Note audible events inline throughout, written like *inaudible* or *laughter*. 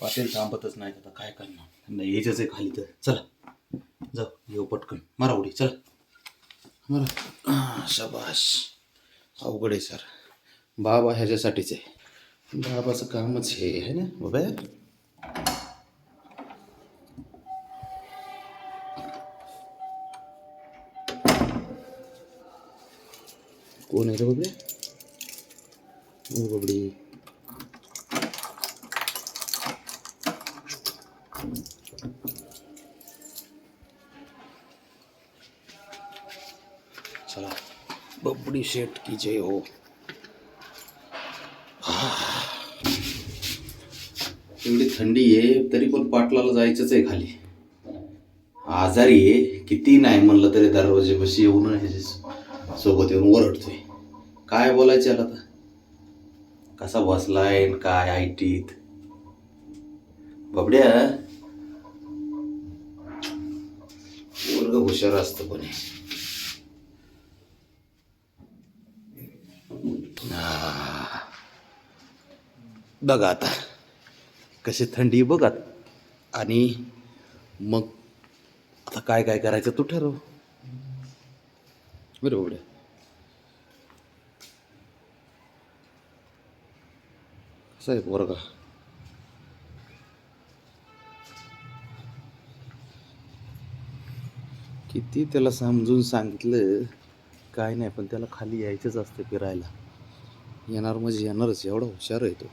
पाटील थांबतच नाही आता. काय करणार? त्यांना यायचंच आहे खाली तर. चला. जाऊ. येऊ पटकन. मारा उडी. चला. मारा. शबाश अवघड आहे सर. बाबा ह्याच्यासाठीच आहे. बाबाचं कामच हे आहे ना बाबा? कोण आहे रे बबडे बबडी. चला बबडी शेट की जय हो एवढी थंडी आहे तरी पण पाटलाला जायचंच आहे खाली. आजारी आहे किती नाही म्हणलं तरी दरवाजेपाशी येऊन ह्याच्या सोबत येऊन ओरडतोय. काय बोलायचं याला आता? कसा बसलाय न काय आयटीत? बबड्या वर्ग हुशार असतं पण बघा आता कशी थंडी बघा. आणि मग आता काय काय करायचं तू ठरव. बरं कसं आहे पोरगा ती त्याला समजून सांगितलं काय नाही पण त्याला खाली यायचंच असतं फिरायला. येणार म्हणजे येणारच एवढा हुशार आहे तो.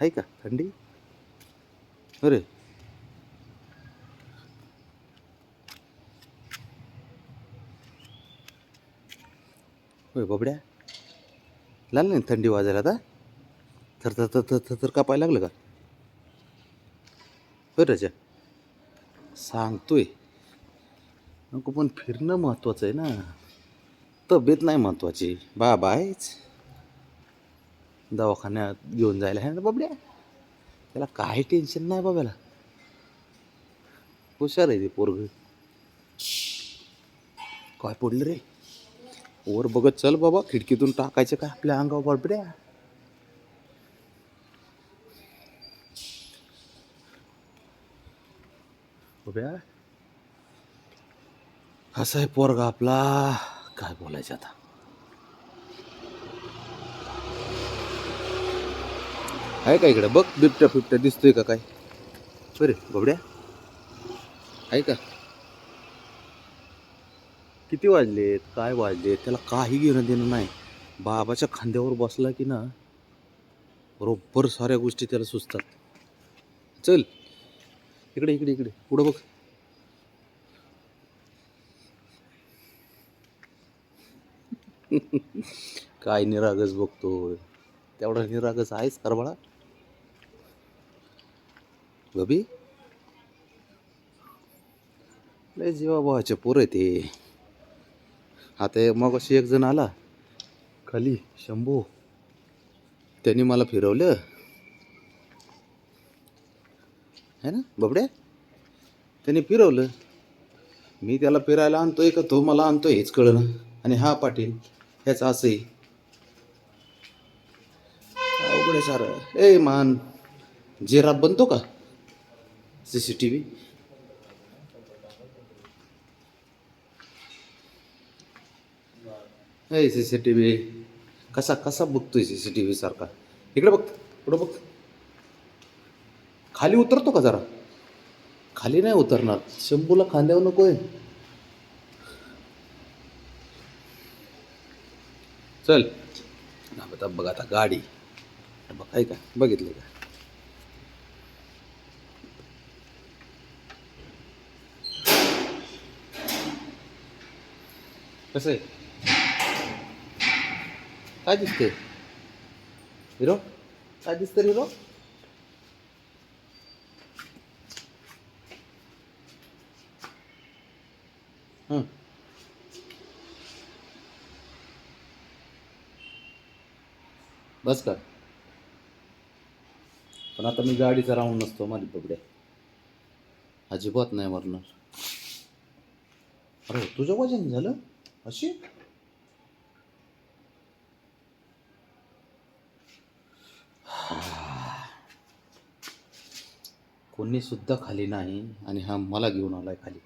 आहे का थंडी? अरे. होय बबड्या. लागलं नाही थंडी वाजायला आता? थर थर थर थर थर थर कापायला लागलं का? बरं राजा. सांगतोय. नको पण फिरणं महत्त्वाचं आहे ना. तब्येत नाही महत्त्वाची बाबा आहेच. दवाखान्यात घेऊन जायला आहे ना बाबड्या? त्याला काही टेन्शन नाही बाबाला हुशार आहे ते पोरग. काय पडलं रे? वर बघत चल बाबा खिडकीतून टाकायचं काय आपल्या अंगावर बाबड्या? बाब्या असा आहे पोरगा आपला. काय बोलायचं आता? आहे का इकडे? बघ बिबट्या फिबट्या दिसतोय का काय? बरे बबड्या. आहे का? किती वाजलेत? काय वाजलेत? त्याला काही घेणं देणं नाही. बाबाच्या खांद्यावर बसला की ना बरोबर साऱ्या गोष्टी त्याला सुचतात. चल. इकडे इकडे इकडे. पुढं बघ. *laughs* काय निरागस बघतोय तेवढा निरागस आहेच करबाळा गबी लय जीवाभावाचे पोरं आहे ते आता मग अशी एक जण आला. खाली शंभू. त्यांनी मला फिरवलं. है ना बबड्या? त्याने फिरवलं. मी त्याला फिरायला आणतोय का तो मला आणतोय हेच कळलं आणि हा पाटील. ह्याच असंही अवघड आहे सारं. ए मान जेराब बनतो का? C C T V C C T V V कसा कसा बघतोय सी सी टी व्ही सारखा? इकडे बघ पुढं बघ. खाली उतरतो का जरा? खाली नाही उतरणार. शंभूला खांद्यावर नको आहे चल. आता बघ आता गाडी. बघ आहे बघितले का? कसं आहे? काय दिसते हिरो? काय दिसतं हिरो? हं बस का पण आता मी गाडीचा राऊंड नसतो माझी बबड्या अजिबात नाही मरणार. अरे तुझं वजन झालं? अशी? कोणी सुद्धा खाली नाही आणि हा मला घेऊन आलाय खाली.